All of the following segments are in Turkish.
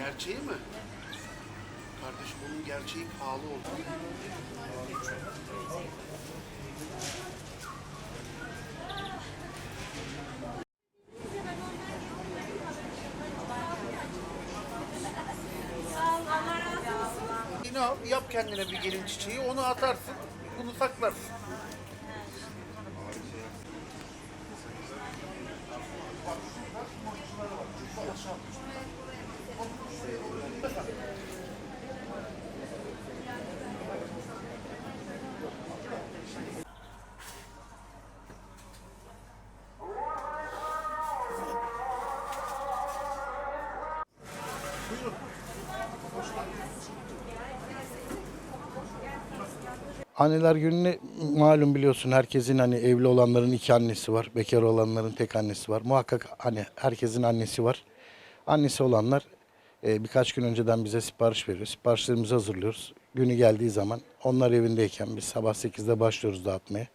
Gerçeği mi? Kardeşim bunun gerçeği pahalı oldu. Yine al, yap kendine bir gelin çiçeği, onu atarsın, bunu saklarsın. Anneler gününe malum biliyorsun herkesin hani evli olanların iki annesi var. Bekar olanların tek annesi var. Muhakkak hani herkesin annesi var. Annesi olanlar e, birkaç gün önceden bize sipariş veriyor. Siparişlerimizi hazırlıyoruz. Günü geldiği zaman onlar evindeyken biz sabah 8'de başlıyoruz dağıtmaya.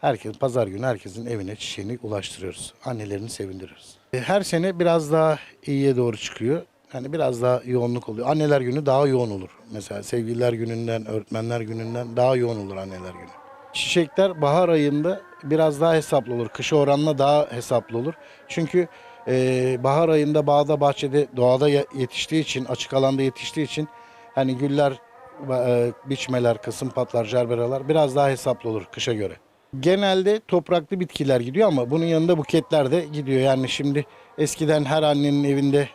Herkes pazar günü herkesin evine çiçeğini ulaştırıyoruz. Annelerini sevindiriyoruz. E, Her sene biraz daha iyiye doğru çıkıyor. Yani biraz daha yoğunluk oluyor. Anneler günü daha yoğun olur. Mesela sevgililer gününden, öğretmenler gününden daha yoğun olur anneler günü. Çiçekler bahar ayında biraz daha hesaplı olur. Kışa oranla daha hesaplı olur. Çünkü e, bahar ayında bağda, bahçede, doğada ye- yetiştiği için, açık alanda yetiştiği için hani güller, e, biçmeler, kasımpatlar, jerberalar biraz daha hesaplı olur kışa göre. Genelde topraklı bitkiler gidiyor ama bunun yanında buketler de gidiyor. Yani şimdi eskiden her annenin evinde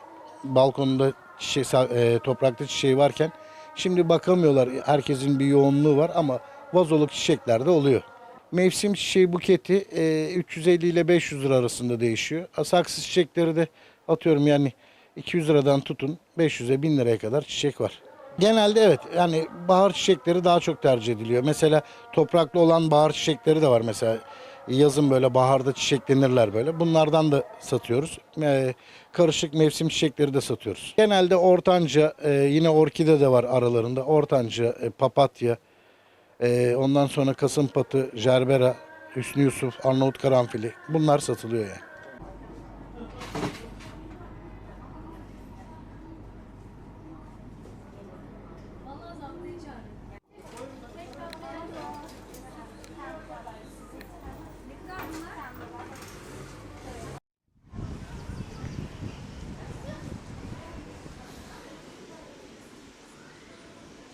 balkonunda çiçek, e, topraklı çiçeği varken şimdi bakamıyorlar. Herkesin bir yoğunluğu var ama vazoluk çiçekler de oluyor. Mevsim çiçeği buketi e, 350 ile 500 lira arasında değişiyor. Saksı çiçekleri de atıyorum yani 200 liradan tutun 500'e 1000 liraya kadar çiçek var. Genelde evet yani bahar çiçekleri daha çok tercih ediliyor. Mesela topraklı olan bahar çiçekleri de var mesela. Yazın böyle baharda çiçeklenirler böyle. Bunlardan da satıyoruz. E, karışık mevsim çiçekleri de satıyoruz. Genelde ortanca e, yine orkide de var aralarında. Ortanca, e, papatya, e, ondan sonra kasımpatı, jerbera, Hüsnü Yusuf, Arnavut karanfili bunlar satılıyor yani.